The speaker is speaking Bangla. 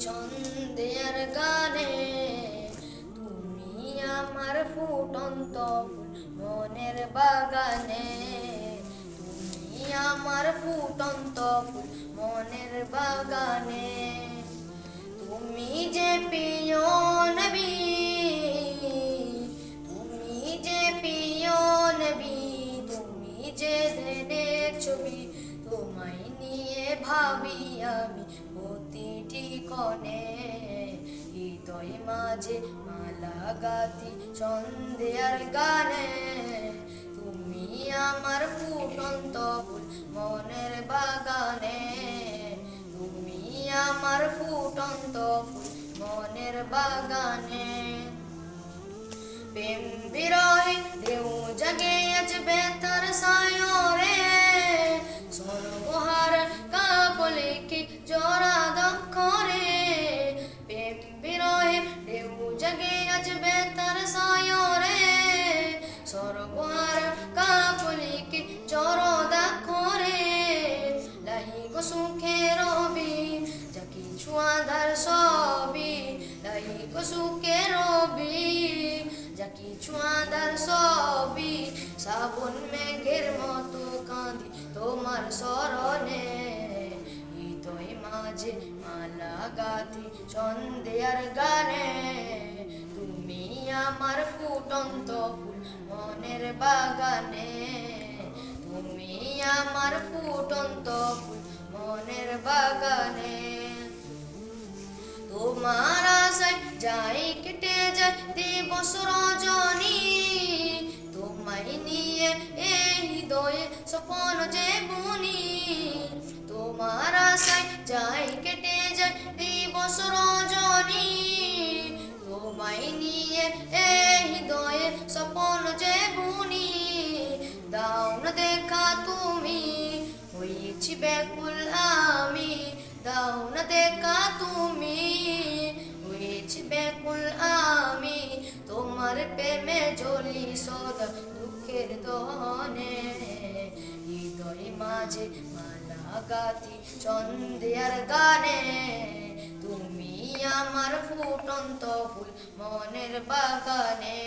ছন্দের গানে তুমি আমার ফুটন্ত মনের বাগানে। তুমি আমার ফুটন্ত মনের বাগানে। আমি প্রতিটি কনে, হৃদয় মাঝে মালা গাতি সন্ধ্যার গানে। তুমি আমার ফুটন্ত ফুল মনের বাগানে। তুমি আমার ফুটন্ত ফুল মনের বাগানে। প্রেম বিরহে দেউ জাগে আজ বেতার কি জর দক্ষরে লাহি গো সুখে রবি, যা কিছু আধার সবই। লাহি গো সুখে রবি, যা কিছু আধার সবই। শ্রাবণ মেঘের মতো কাঁদি তোমার স্মরণে। হৃদয় মাঝে মালা গাথি সন্ধ্যার গানে। তুমি আমার ফুটন্ত ফুল মনের বাগানে। আমার ফুটন্ত মনের বাগানে। তোমার আশায় যাই কেটে যায় দিবস রজনী। তোমায় নিয়ে এই হৃদয়ে স্বপন যে বুনি তোমার আশায় যাই কেটে যায় দিবস রজনী। তোমায় নিয়ে দেখা তুমি হয়েছি ব্যাকুল আমি, তোমার প্রেমে জ্বলি সদা দুঃখের দহনে। হৃদয় মাঝে মালা গাথি চন্দ্রিয়ার গানে, তুমি আমার ফুটন্ত ফুল মনের বাগানে।